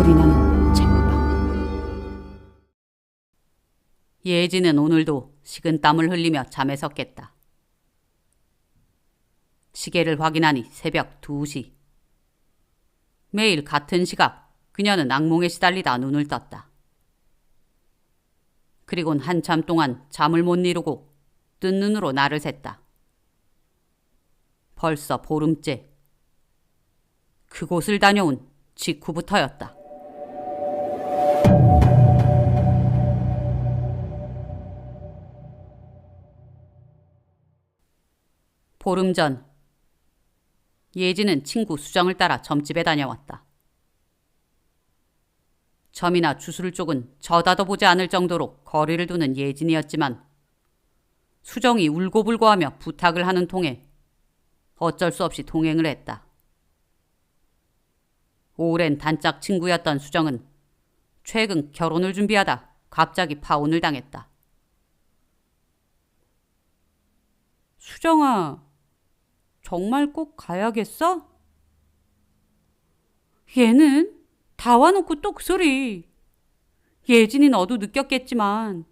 소리 나는 쟁방. 예지는 오늘도 식은 땀을 흘리며 잠에서 깼다. 시계를 확인하니 새벽 2시. 매일 같은 시각 그녀는 악몽에 시달리다 눈을 떴다. 그리곤 한참 동안 잠을 못 이루고 뜬 눈으로 나를 샜다. 벌써 보름째. 그곳을 다녀온 직후부터였다. 보름 전 예지는 친구 수정을 따라 점집에 다녀왔다. 점이나 주술 쪽은 저다도 보지 않을 정도로 거리를 두는 예진이었지만 수정이 울고불고하며 부탁을 하는 통에 어쩔 수 없이 동행을 했다. 오랜 단짝 친구였던 수정은 최근 결혼을 준비하다 갑자기 파혼을 당했다. 수정아, 정말 꼭 가야겠어? 얘는 다 와놓고 또그 소리. 예진이 너도 느꼈겠지만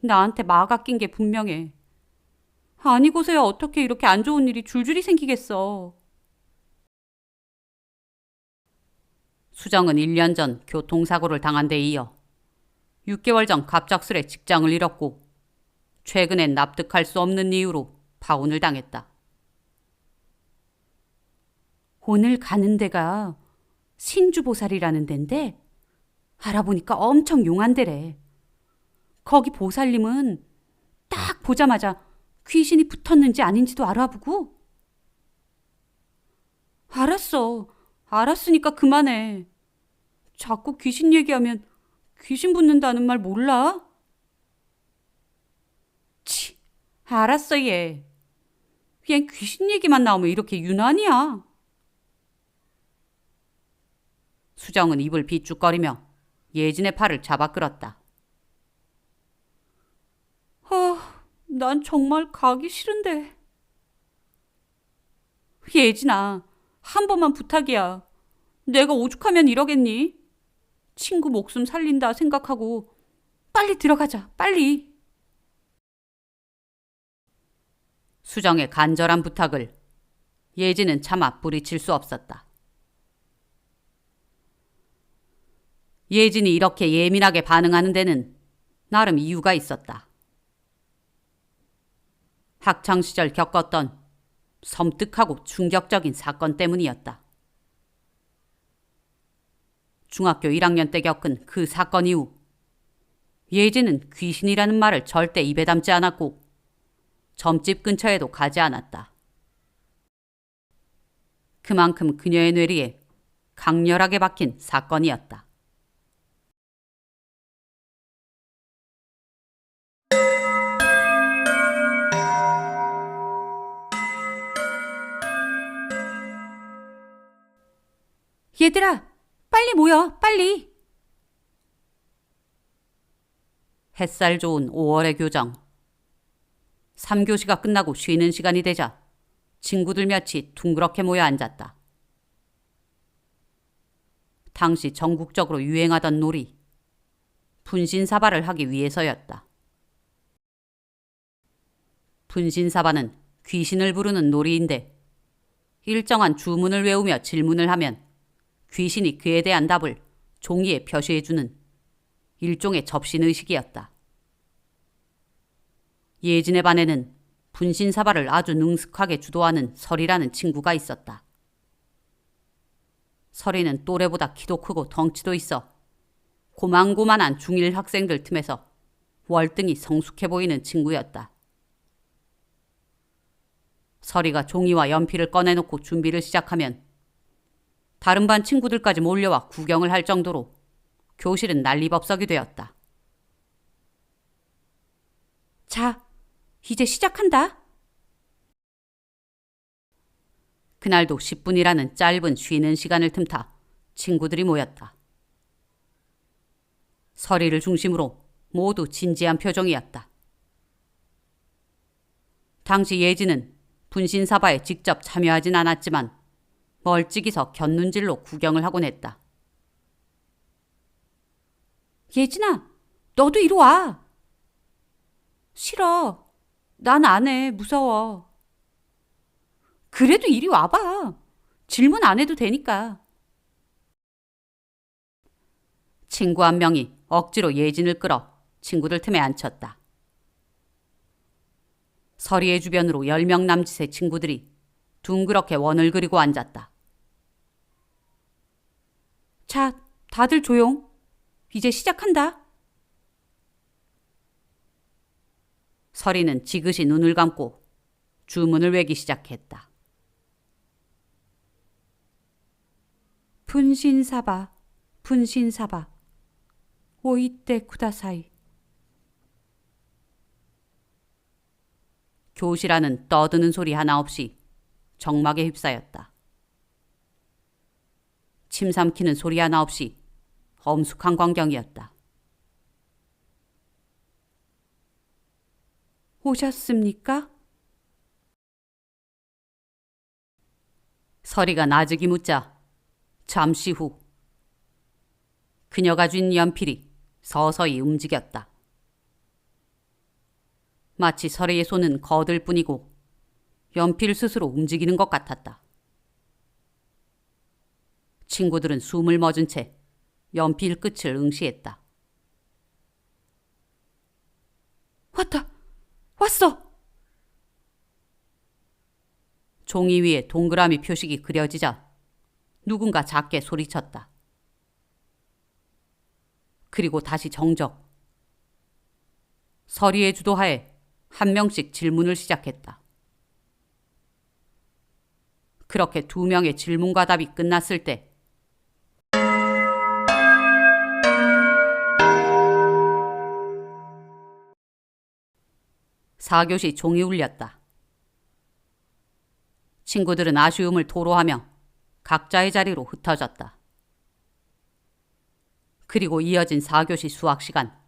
나한테 마가 낀 게 분명해. 아니고서야 어떻게 이렇게 안 좋은 일이 줄줄이 생기겠어. 수정은 1년 전 교통사고를 당한 데 이어 6개월 전 갑작스레 직장을 잃었고 최근엔 납득할 수 없는 이유로 파혼을 당했다. 오늘 가는 데가 신주보살이라는 데인데 알아보니까 엄청 용한 데래. 거기 보살님은 딱 보자마자 귀신이 붙었는지 아닌지도 알아보고. 알았어. 알았으니까 그만해. 자꾸 귀신 얘기하면 귀신 붙는다는 말 몰라? 치, 알았어 얘. 얜 귀신 얘기만 나오면 이렇게 유난이야. 수정은 입을 비쭉거리며 예진의 팔을 잡아 끌었다. 아, 난 정말 가기 싫은데. 예진아, 한 번만 부탁이야. 내가 오죽하면 이러겠니? 친구 목숨 살린다 생각하고 빨리 들어가자, 빨리. 수정의 간절한 부탁을 예진은 차마 뿌리칠 수 없었다. 예진이 이렇게 예민하게 반응하는 데는 나름 이유가 있었다. 학창 시절 겪었던 섬뜩하고 충격적인 사건 때문이었다. 중학교 1학년 때 겪은 그 사건 이후 예진은 귀신이라는 말을 절대 입에 담지 않았고 점집 근처에도 가지 않았다. 그만큼 그녀의 뇌리에 강렬하게 박힌 사건이었다. 얘들아, 빨리 모여, 빨리! 햇살 좋은 5월의 교정. 3교시가 끝나고 쉬는 시간이 되자 친구들 몇이 둥그렇게 모여 앉았다. 당시 전국적으로 유행하던 놀이. 분신사바를 하기 위해서였다. 분신사바는 귀신을 부르는 놀이인데 일정한 주문을 외우며 질문을 하면 귀신이 그에 대한 답을 종이에 표시해주는 일종의 접신의식이었다. 예진의 반에는 분신사바를 아주 능숙하게 주도하는 설이라는 친구가 있었다. 설이는 또래보다 키도 크고 덩치도 있어 고만고만한 중1 학생들 틈에서 월등히 성숙해 보이는 친구였다. 설이가 종이와 연필을 꺼내놓고 준비를 시작하면 다른 반 친구들까지 몰려와 구경을 할 정도로 교실은 난리법석이 되었다. 자, 이제 시작한다. 그날도 10분이라는 짧은 쉬는 시간을 틈타 친구들이 모였다. 서리를 중심으로 모두 진지한 표정이었다. 당시 예지는 분신사바에 직접 참여하진 않았지만 멀찍이서 곁눈질로 구경을 하곤 했다. 예진아, 너도 이리 와. 싫어. 난 안 해. 무서워. 그래도 이리 와봐. 질문 안 해도 되니까. 친구 한 명이 억지로 예진을 끌어 친구들 틈에 앉혔다. 서리의 주변으로 열 명 남짓의 친구들이 둥그렇게 원을 그리고 앉았다. 자, 다들 조용. 이제 시작한다. 서리는 지그시 눈을 감고 주문을 외기 시작했다. 분신사바, 분신사바, 오이떼 쿠다사이. 교실 안은 떠드는 소리 하나 없이 정막에 휩싸였다. 침 삼키는 소리 하나 없이 엄숙한 광경이었다. 오셨습니까? 서리가 나직이 묻자 잠시 후 그녀가 쥔 연필이 서서히 움직였다. 마치 서리의 손은 거들 뿐이고 연필 스스로 움직이는 것 같았다. 친구들은 숨을 멎은 채 연필 끝을 응시했다. 왔다! 왔어! 종이 위에 동그라미 표식이 그려지자 누군가 작게 소리쳤다. 그리고 다시 정적. 서리의 주도하에 한 명씩 질문을 시작했다. 그렇게 두 명의 질문과 답이 끝났을 때 사교시 종이 울렸다. 친구들은 아쉬움을 토로하며 각자의 자리로 흩어졌다. 그리고 이어진 4교시 수학 시간.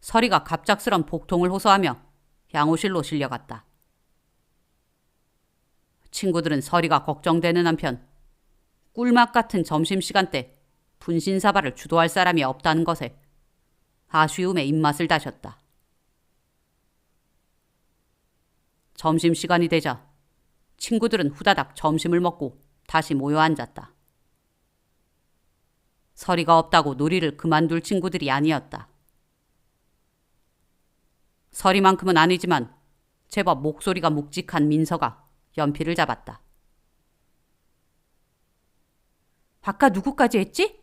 서리가 갑작스런 복통을 호소하며 양호실로 실려갔다. 친구들은 서리가 걱정되는 한편 꿀맛 같은 점심시간 때 분신사발을 주도할 사람이 없다는 것에 아쉬움에 입맛을 다셨다. 점심시간이 되자 친구들은 후다닥 점심을 먹고 다시 모여 앉았다. 서리가 없다고 놀이를 그만둘 친구들이 아니었다. 서리만큼은 아니지만 제법 목소리가 묵직한 민서가 연필을 잡았다. 아까 누구까지 했지?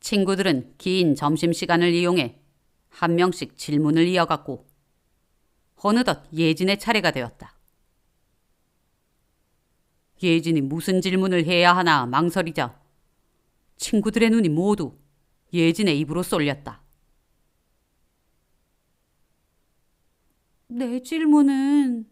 친구들은 긴 점심시간을 이용해 한 명씩 질문을 이어갔고 어느덧 예진의 차례가 되었다. 예진이 무슨 질문을 해야 하나 망설이자 친구들의 눈이 모두 예진의 입으로 쏠렸다. 내 질문은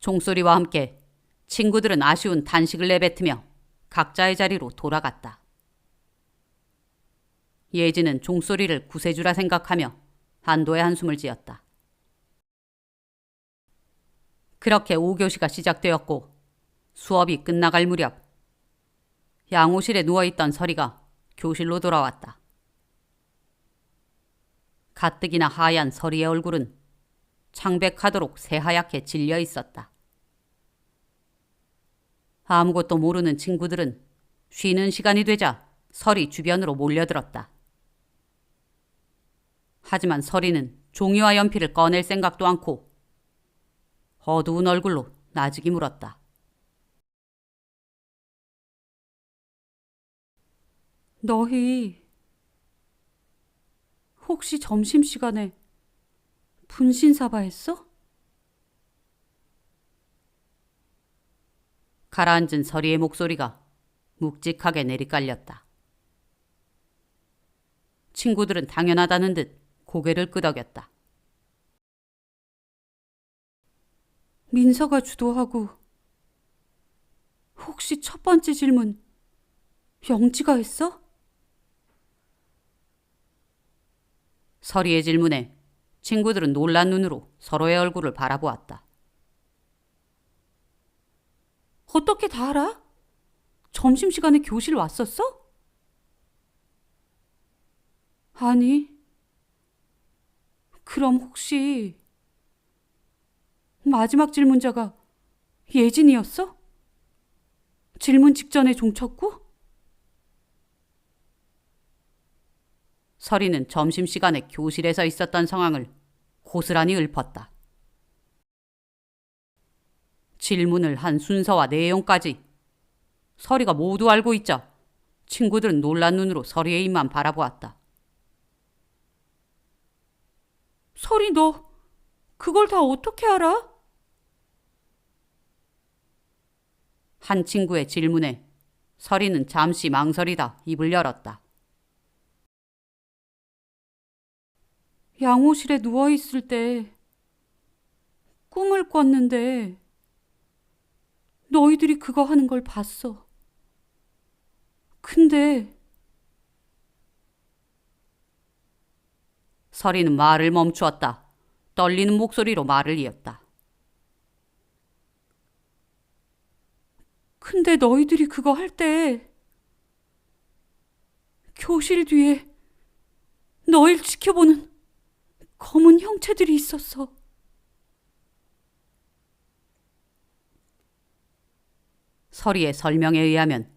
종소리와 함께 친구들은 아쉬운 단식을 내뱉으며 각자의 자리로 돌아갔다. 예진은 종소리를 구세주라 생각하며 안도의 한숨을 지었다. 그렇게 5교시가 시작되었고 수업이 끝나갈 무렵 양호실에 누워있던 서리가 교실로 돌아왔다. 가뜩이나 하얀 서리의 얼굴은 창백하도록 새하얗게 질려 있었다. 아무것도 모르는 친구들은 쉬는 시간이 되자 서리 주변으로 몰려들었다. 하지만 서리는 종이와 연필을 꺼낼 생각도 않고 어두운 얼굴로 나직이 물었다. 너희 혹시 점심시간에 분신사바 했어? 가라앉은 서리의 목소리가 묵직하게 내리깔렸다. 친구들은 당연하다는 듯 고개를 끄덕였다. 민서가 주도하고 혹시 첫 번째 질문 영지가 했어? 서리의 질문에 친구들은 놀란 눈으로 서로의 얼굴을 바라보았다. 어떻게 다 알아? 점심시간에 교실 왔었어? 아니. 그럼 혹시 마지막 질문자가 예진이었어? 질문 직전에 종쳤고? 서리는 점심시간에 교실에서 있었던 상황을 고스란히 읊었다. 질문을 한 순서와 내용까지 서리가 모두 알고 있자 친구들은 놀란 눈으로 서리의 입만 바라보았다. 서리 너 그걸 다 어떻게 알아? 한 친구의 질문에 서리는 잠시 망설이다 입을 열었다. 양호실에 누워 있을 때 꿈을 꿨는데 너희들이 그거 하는 걸 봤어. 근데 서리는 말을 멈추었다. 떨리는 목소리로 말을 이었다. 근데 너희들이 그거 할 때 교실 뒤에 너희를 지켜보는 검은 형체들이 있었어. 서리의 설명에 의하면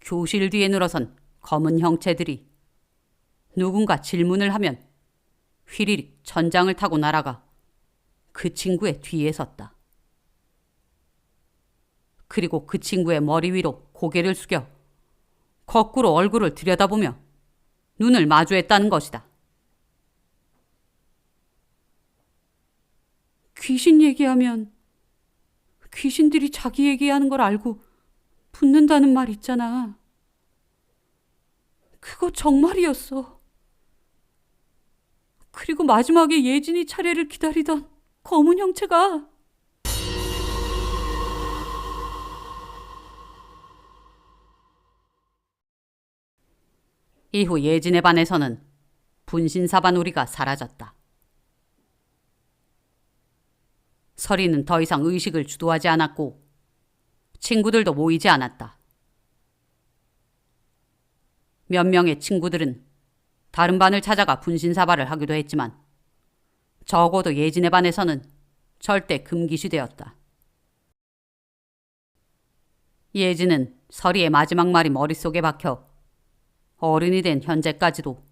교실 뒤에 늘어선 검은 형체들이 누군가 질문을 하면 휘리릭 천장을 타고 날아가 그 친구의 뒤에 섰다. 그리고 그 친구의 머리 위로 고개를 숙여 거꾸로 얼굴을 들여다보며 눈을 마주했다는 것이다. 귀신 얘기하면 귀신들이 자기 얘기하는 걸 알고 붙는다는 말 있잖아. 그거 정말이었어. 그리고 마지막에 예진이 차례를 기다리던 검은 형체가 이후 예진의 반에서는 분신사반우리가 사라졌다. 서리는 더 이상 의식을 주도하지 않았고 친구들도 모이지 않았다. 몇 명의 친구들은 다른 반을 찾아가 분신사발을 하기도 했지만 적어도 예진의 반에서는 절대 금기시되었다. 예진은 서리의 마지막 말이 머릿속에 박혀 어른이 된 현재까지도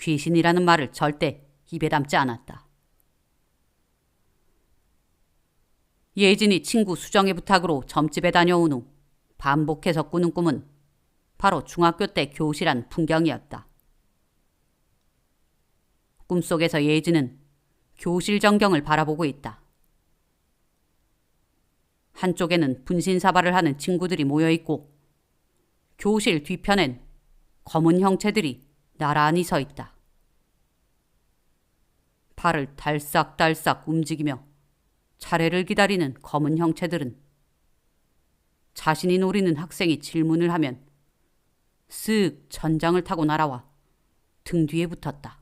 귀신이라는 말을 절대 입에 담지 않았다. 예진이 친구 수정의 부탁으로 점집에 다녀온 후 반복해서 꾸는 꿈은 바로 중학교 때 교실한 풍경이었다. 꿈속에서 예진은 교실 전경을 바라보고 있다. 한쪽에는 분신 사발을 하는 친구들이 모여 있고 교실 뒤편엔 검은 형체들이 나란히 서 있다. 발을 달싹달싹 움직이며 차례를 기다리는 검은 형체들은 자신이 노리는 학생이 질문을 하면 쓱 천장을 타고 날아와 등 뒤에 붙었다.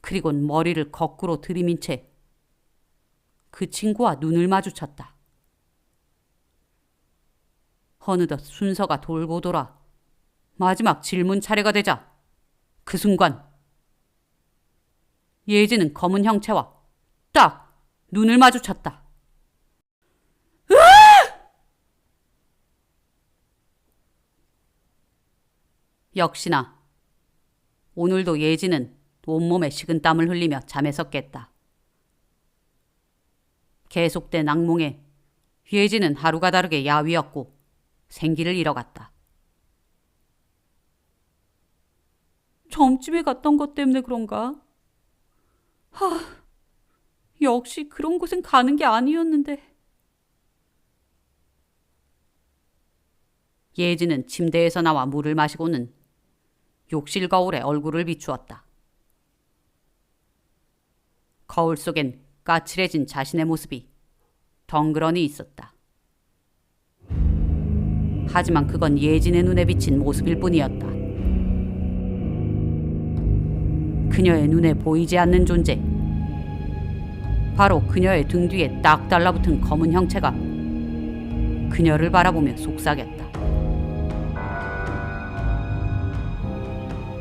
그리곤 머리를 거꾸로 들이민 채 그 친구와 눈을 마주쳤다. 어느덧 순서가 돌고 돌아 마지막 질문 차례가 되자 그 순간 예지는 검은 형체와 딱 눈을 마주쳤다. 역시나 오늘도 예지는 온몸에 식은 땀을 흘리며 잠에서 깼다. 계속된 악몽에 예지는 하루가 다르게 야위었고 생기를 잃어갔다. 점집에 갔던 것 때문에 그런가? 하, 역시 그런 곳은 가는 게 아니었는데. 예지는 침대에서 나와 물을 마시고는 욕실 거울에 얼굴을 비추었다. 거울 속엔 까칠해진 자신의 모습이 덩그러니 있었다. 하지만 그건 예진의 눈에 비친 모습일 뿐이었다. 그녀의 눈에 보이지 않는 존재. 바로 그녀의 등 뒤에 딱 달라붙은 검은 형체가 그녀를 바라보며 속삭였다.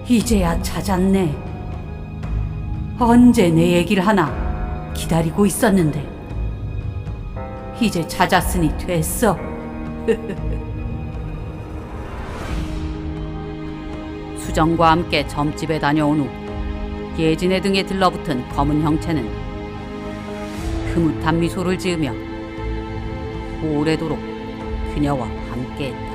이제야 찾았네. 언제 내 얘기를 하나 기다리고 있었는데. 이제 찾았으니 됐어. 수정과 함께 점집에 다녀온 후 예진의 등에 들러붙은 검은 형체는 흐뭇한 미소를 지으며 오래도록 그녀와 함께했다.